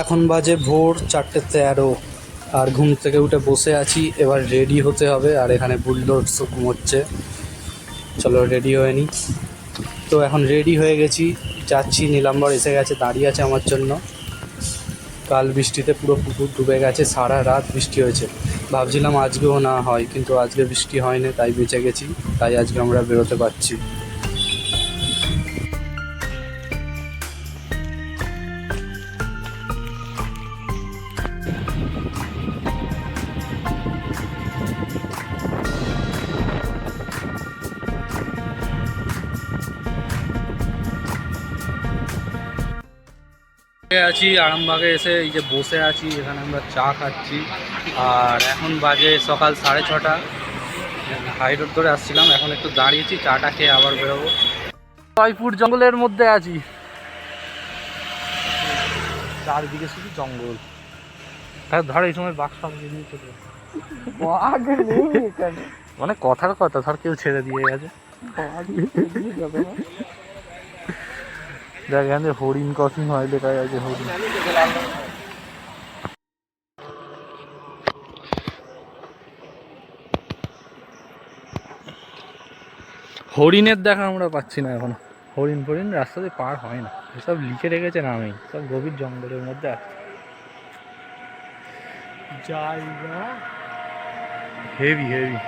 এখন বাজে ভোর চারটে তেরো। আর ঘুম থেকে উঠে বসে আছি, এবার রেডি হতে হবে, আর এখানে বুলডোরসও ঘুমোচ্ছে। চলো রেডি হয়ে নিই তো এখন রেডি হয়ে গেছি, যাচ্ছি নীলাম্বর এসে গেছে, দাঁড়িয়ে আছে আমার জন্য। কাল বৃষ্টিতে পুরো পুকুর ডুবে গেছে, সারা রাত বৃষ্টি হয়েছে। ভাবছিলাম আজকেও না হয়, কিন্তু আজকে বৃষ্টি হয়নি, তাই বেঁচে গেছি, তাই আজকে আমরা বেরোতে পারছি। আছি আরামবাগে এসে এই যে বসে আছি এখানে আমরা চা খাচ্ছি। আর এখন বাজে সকাল সাড়ে ছটা। হাই রোড ধরে আসছিলাম এখন একটু দাঁড়িয়েছি চাটা খেয়ে আবার বেরোবো। জয়পুর জঙ্গলের মধ্যে আছি। চারদিকে শুধু জঙ্গল। তার ধর এই সময় আসে। মানে কথার কথা ধর কেউ ছেড়ে দিয়ে গেছে। দেখ এখানে হরিণ ক্রসিং হয় লেখা আছে হরিণ। হরিণের দেখা আমরা পাচ্ছি না এখন। হরিণ ফরিণ রাস্তাতে পার হয় না। এসব লিখে রেখেছে নামেই সব গভীর জঙ্গলের মধ্যে আছে। জায়গা? হেভি হেভি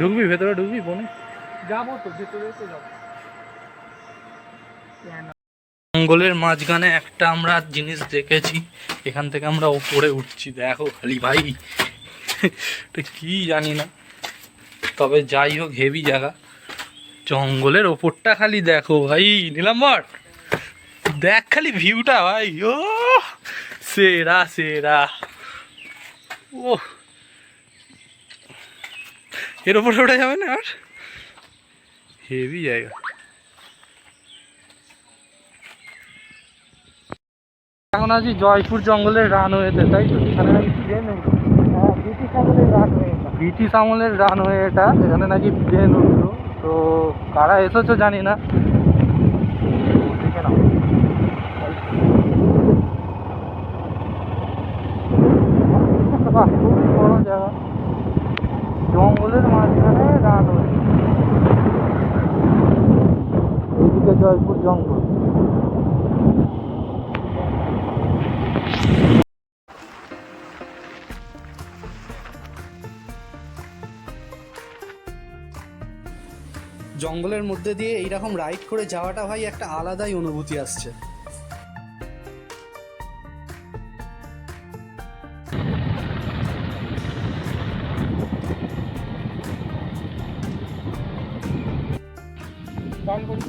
ঢুকবি ভেতরে ঢুকবি বনে। যাব তো ভেতরে তো যাব। জঙ্গলের মাঝখানে একটা আমরা জিনিস দেখেছি। এখান থেকে আমরা ওপরে উঠছি। দেখো খালি ভাই। কি জানি না। তবে যাই হোক হেভি জায়গা। জঙ্গলের ওপরটা খালি দেখো ভাই নীলাম্বর দেখ খালি ভিউটা ভাই। ও সেরা সেরা। ও এর ওপরে ওঠা যাবে না আর? হেভি জায়গা। এখন আছি জয়পুর জঙ্গলের রানওয়েতে তাই তো? এখানে নাকি ট্রেন হ্যাঁ ব্রিটিশ আমলের হয়ে ব্রিটিশ রানওয়ে এটা এখানে নাকি ট্রেন উঠল তো কারা এসেছ জানি না দেখে নাও বাহ, খুবই বড় জায়গা জঙ্গলের মাঝখানে রানওয়ে এইদিকে জয়পুর জঙ্গল জঙ্গলের মধ্যে দিয়ে এইরকম রাইড করে যাওয়াটা ভাই একটা আলাদাই অনুভূতি আসছে। গান করি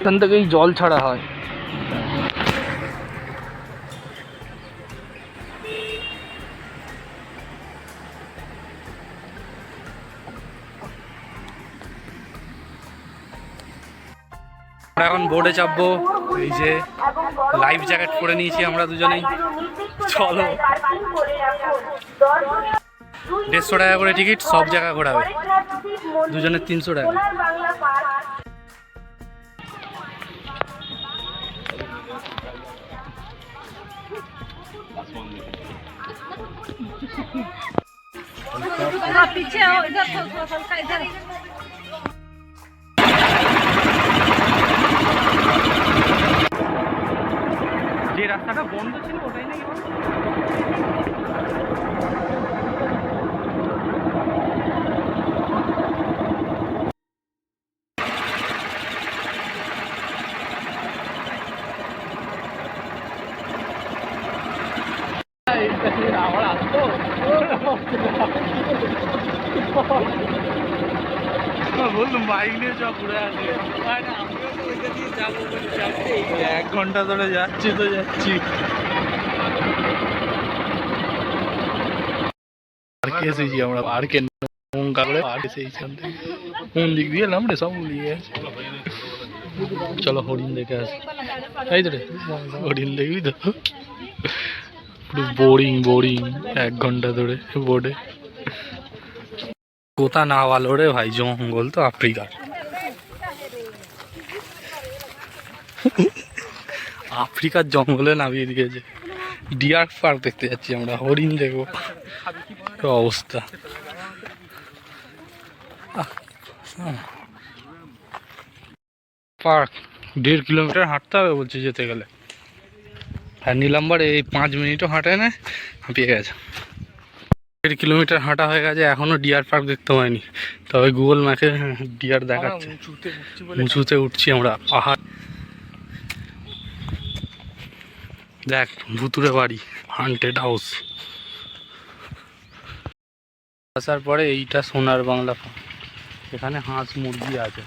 এখান থেকেই জল ছাড়া হয়। আমরা এখন বোর্ডে চাপবো। এই যে লাইফ জ্যাকেট পরে নিয়েছি আমরা দুজনেই। চলো। দেড়শো টাকা করে টিকিট সব জায়গা ঘোরাবে। দুজনের তিনশো টাকা। पीछे आओ इधर थोड़ा थोड़ा हल्का इधर যে রাস্তাটা বন্ধ ছিল ওটাই নাকি এক ঘণ্টা ধরে যাচ্ছি তো যাচ্ছি। পার্কে এসেছি আমরা, পার্কে দিয়ে রে? সব ভুলিয়ে চলো হরিণ দেখে আসি। এই তো রে, হরিণ দেখবি তো? পুরো বোরিং বোরিং এক ঘণ্টা ধরে বোর্ডে কোথা না ভালো রে ভাই, জঙ্গল তো আফ্রিকার। আফ্রিকার জঙ্গলে নামিয়ে দিয়েছে। ডিয়ার পার্ক দেখতে যাচ্ছি আমরা, হরিণ দেখব। অবস্থা। পার্ক, দেড় কিলোমিটার হাঁটতে হবে বলছে যেতে গেলে। আর নিলাম্বার এই পাঁচ মিনিটও হাঁটে না হাঁপিয়ে গেছে। দেড় কিলোমিটার হাঁটা হয়ে গেছে এখনও ডিয়ার পার্ক দেখতে পাইনি তবে গুগল ম্যাপে ডিয়ার দেখাচ্ছে। উঁচুতে উঠছি আমরা পাহাড়। দেখ ভুতুরে বাড়ি হান্টেড হাউস আসার পরে এইটা সোনার বাংলা পার্ক এখানে হাঁস মুরগি আছে।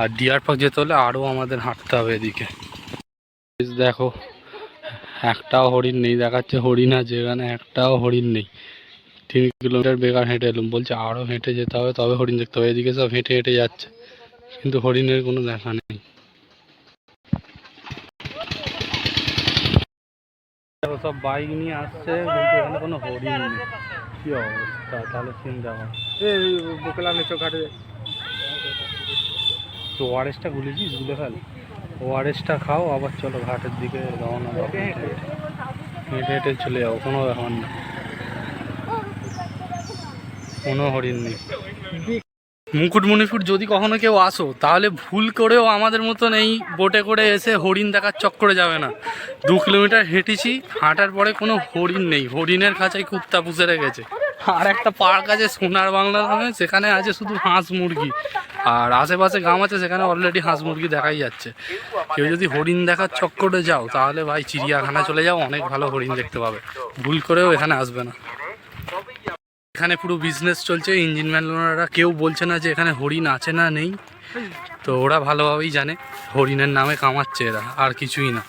আর ডিয়ার পার্ক যেতে হলে আরও আমাদের হাঁটতে হবে এদিকে। দেখো। একটাও হরিণ নেই দেখাচ্ছে হরিণ আছে এখানে একটাও হরিণ নেই। তিন কিলোমিটার বেকার হেঁটে এলাম বলছে আরও হেঁটে যেতে হবে তবে হরিণ দেখতে হবে এদিকে সব হেঁটে হেঁটে যাচ্ছে। কিন্তু হরিণের কোনো দেখা নেই। সব বাইক নিয়ে আসছে কিন্তু এখানে কোনো হরিণ নেই। কি অবস্থা তাহলে চিন্তা কর। বোকলা নেচো ঘাটে তো ওআরএসটা গুলেছিস গুলে ফেল। ওআরএসটা খাও, আবার চলো ঘাটের দিকে রওনা হেঁটে হেঁটে চলে যাও কোনো ব্যাপার না। কোনো হরিণ নেই। মুকুটমণিপুর যদি কখনো কেউ আসো, তাহলে ভুল করেও আমাদের মতন এই বোটে করে এসে হরিণ দেখার চক্করে যাবে না। দু কিলোমিটার হেঁটেছি, হাঁটার পরে কোনো হরিণ নেই। হরিণের কাছে কুত্তা পুষে রেখেছে। আর একটা পার্ক আছে সোনার বাংলা নামে, সেখানে আছে শুধু হাঁস মুরগি। আর আশেপাশে গ্রাম আছে সেখানে অলরেডি হাঁস মুরগি দেখাই যাচ্ছে। কেউ যদি হরিণ দেখার চক্করে যাও, তাহলে ভাই চিড়িয়াখানা চলে যাও, অনেক ভালো হরিণ দেখতে পাবে। ভুল করেও এখানে আসবে না। এখানে পুরো বিজনেস চলছে ইঞ্জিন ম্যানরা কেউ বলছে না যে এখানে হরিণ আছে না নেই। তো ওরা ভালোভাবেই জানে, হরিণের নামে কামাচ্ছে এরা, আর কিছুই না।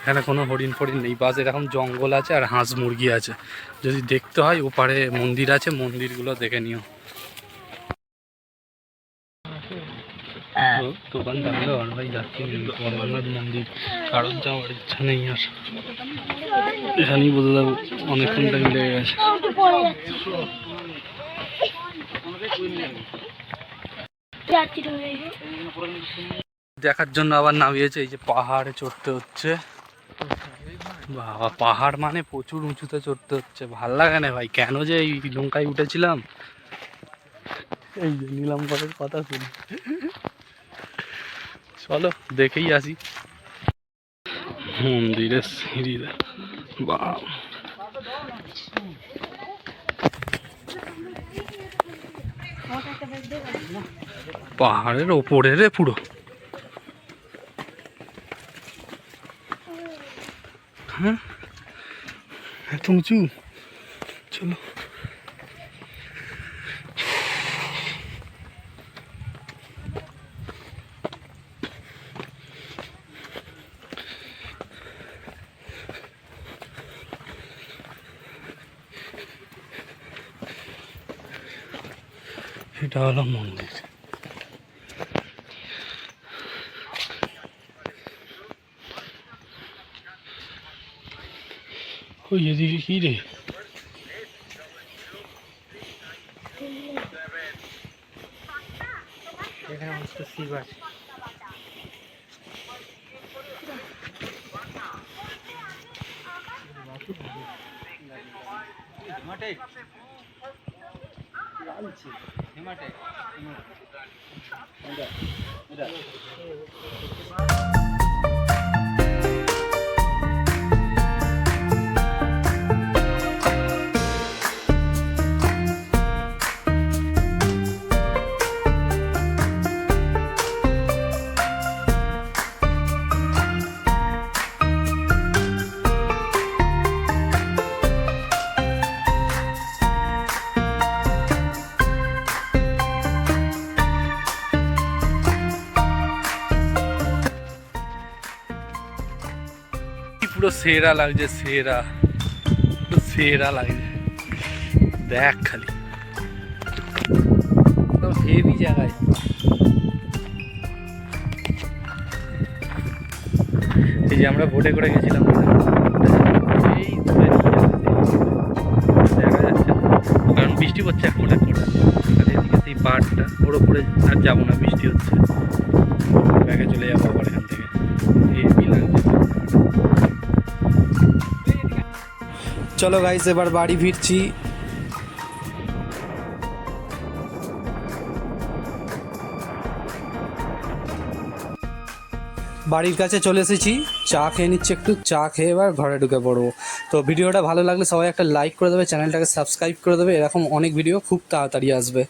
এখানে কোনো হরিণ ফরিণ নেই। বাস এরকম জঙ্গল আছে আর হাঁস মুরগি আছে। যদি দেখতে হয় ওপারে মন্দির আছে মন্দিরগুলো দেখে নিও। তো দোকান থাকলে আর ভাই যাচ্ছি পরমানাথ মন্দির। কারোর যাওয়ার ইচ্ছা নেই আর। এখানেই বোঝা যাব অনেকক্ষণ টাইম লেগে গেছে। দেখার জন্য আবার নামিয়েছে এই যে পাহাড়ে চড়তে হচ্ছে। বাবা পাহাড় মানে প্রচুর উঁচুতে চড়তে হচ্ছে। ভালো লাগে না ভাই কেন যে এই লঙ্কায় উঠেছিলাম? এই যে নিলাম পরের কথা শুনি চলো দেখেই আসি। মন্দিরের সিঁড়ি। বাহ। পাহাড়ের ওপরে রে পুরো। হ্যাঁ? এত উঁচু? চলো। এটা হলো মন্দির। ওই এদিকে কি রে? এখানে অনেকটা শিব আছে। সেরা লাগছে, সেরা। সেরা লাগছে। দেখ খালি। হেভি জায়গায়। এই যে আমরা বোটে করে গেছিলাম। এই দেখা যাচ্ছে। কারণ বৃষ্টি পড়ছে এখন এখন আর এদিকে সেই পাহাড়টা ওর ওপরে আর যাব না, বৃষ্টি হচ্ছে। ব্যাগে চলে যাব। চলো গাইস এবার বাড়ি ফিরছি। বাড়ির কাছে চলে এসেছি। চা খেয়ে নিচ্ছি একটু। চা খেয়ে এবার ঘরে ঢুকে পড়ব। তো ভিডিওটা ভালো লাগলে সবাই একটা লাইক করে দেবে, চ্যানেলটাকে সাবস্ক্রাইব করে দেবে। এরকম অনেক ভিডিও খুব তাড়াতাড়ি আসবে।